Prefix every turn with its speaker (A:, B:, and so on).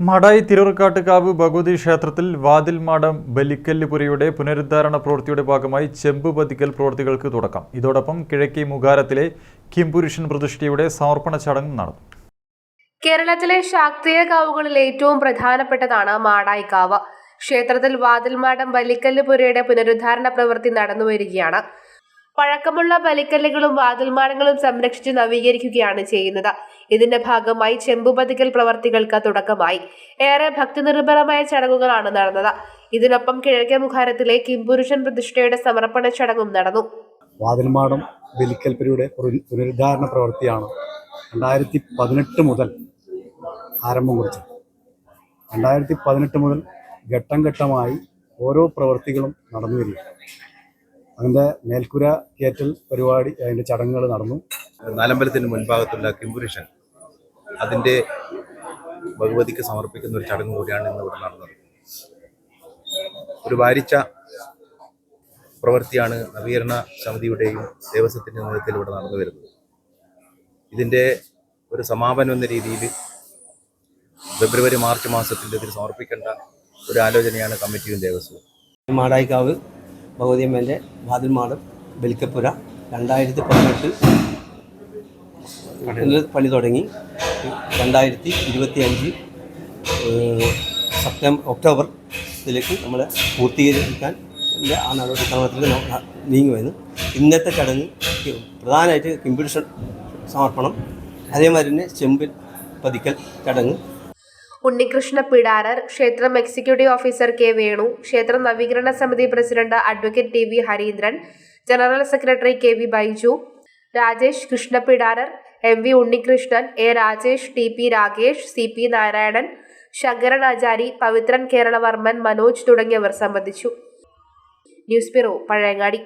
A: മടായി തിരൂർക്കാട്ടുകാവ് ഭഗവതി ക്ഷേത്രത്തിൽ വാതിൽ മാടം ബലിക്കല്ലുപുരയുടെ പുനരുദ്ധാരണ പ്രവൃത്തിയുടെ ഭാഗമായി ചെമ്പ് പതിക്കൽ പ്രവൃത്തികൾക്ക് തുടക്കം. ഇതോടൊപ്പം കിഴക്കേ മുഖാരത്തിലെ കിംപുരുഷൻ പ്രതിഷ്ഠയുടെ സമർപ്പണ ചടങ്ങ് നടന്നു.
B: കേരളത്തിലെ ശാക്തീയ കാവുകളിൽ ഏറ്റവും പ്രധാനപ്പെട്ടതാണ് മാടായിക്കാവ് ക്ഷേത്രത്തിൽ വാതിൽമാടം ബലിക്കല്ലുപുരയുടെ പുനരുദ്ധാരണ പ്രവൃത്തി നടന്നുവരികയാണ്. പഴക്കമുള്ള പലിക്കല്ലുകളും വാതിൽമാരങ്ങളും സംരക്ഷിച്ച് നവീകരിക്കുകയാണ് ചെയ്യുന്നത്. ഇതിന്റെ ഭാഗമായി ചെമ്പുപതിക്കൽ പ്രവർത്തികൾക്ക് തുടക്കമായി. ഏറെ ഭക്തിനിർഭരമായ ചടങ്ങുകളാണ് നടന്നത്. ഇതിനൊപ്പം കിഴക്കേ മുഖാരത്തിലെ കിംപുരുഷൻ പ്രതിഷ്ഠയുടെ സമർപ്പണ ചടങ്ങും നടന്നു.
C: വാതിൽമാടം ബലിക്കൽപ്പരിയുടെ പുനരു- പുനരുദ്ധാരണ പ്രവൃത്തിയാണ് രണ്ടായിരത്തി പതിനെട്ട് മുതൽ ആരംഭം കുറിച്ചത്. രണ്ടായിരത്തി പതിനെട്ട് മുതൽ ഘട്ടം ഘട്ടമായി ഓരോ പ്രവൃത്തികളും നടന്നു വരിക അതിന്റെ മേൽക്കുര കയറ്റൽ പരിപാടി അതിന്റെ ചടങ്ങുകൾ നടന്നു.
D: നാലമ്പലത്തിന് മുൻഭാഗത്തുള്ള കിംപുരുഷൻ അതിന്റെ ഭഗവതിക്ക് സമർപ്പിക്കുന്ന ഒരു ചടങ്ങ് കൂടിയാണ് ഇന്ന് ഇവിടെ നടന്നത്. ഒരു വാരിച്ച പ്രവൃത്തിയാണ് നവീകരണ സമിതിയുടെയും ദേവസ്വത്തിന്റെ നേതൃത്വത്തിൽ ഇവിടെ നടന്നു വരുന്നത്. ഇതിന്റെ ഒരു സമാപനം എന്ന രീതിയിൽ ഫെബ്രുവരി മാർച്ച് മാസത്തിൽ ഇതിൽ സമർപ്പിക്കേണ്ട ഒരു ആലോചനയാണ് കമ്മിറ്റിയും ദേവസ്വവും.
E: മാടായിക്കാവ് ഭഗവതിയമ്മേന്റെ വാതിൽമാട് ബലിക്കപ്പുര രണ്ടായിരത്തി പതിനെട്ടിൽ പണി തുടങ്ങി. രണ്ടായിരത്തി ഇരുപത്തി അഞ്ച് സെപ്റ്റംബർ ഒക്ടോബർ ഇതിലേക്ക് നമ്മൾ പൂർത്തീകരിക്കാൻ ആ നടപടിക്രമത്തിൽ ന- നീങ്ങുമായിരുന്നു ഇന്നത്തെ ചടങ്ങ് പ്രധാനമായിട്ട് കിംപിഡിഷൻ സമർപ്പണം. അതേമാതിരി തന്നെ ചെമ്പിൽ പതിക്കൽ ചടങ്ങ്.
B: ഉണ്ണികൃഷ്ണ പിടാരർ ക്ഷേത്രം എക്സിക്യൂട്ടീവ് ഓഫീസർ കെ വേണു ക്ഷേത്ര നവീകരണ സമിതി president advocate T V Harindran general secretary K V Baiju Rajesh Krishna Pidarar M V Unnikrishnan A Rajesh T P Rakesh C P Narayanan Sankaran Achari Pavithran Keralavarman Manoj തുടങ്ങിയവർ സംബന്ധിച്ചു. News bureau Pazhayangadi.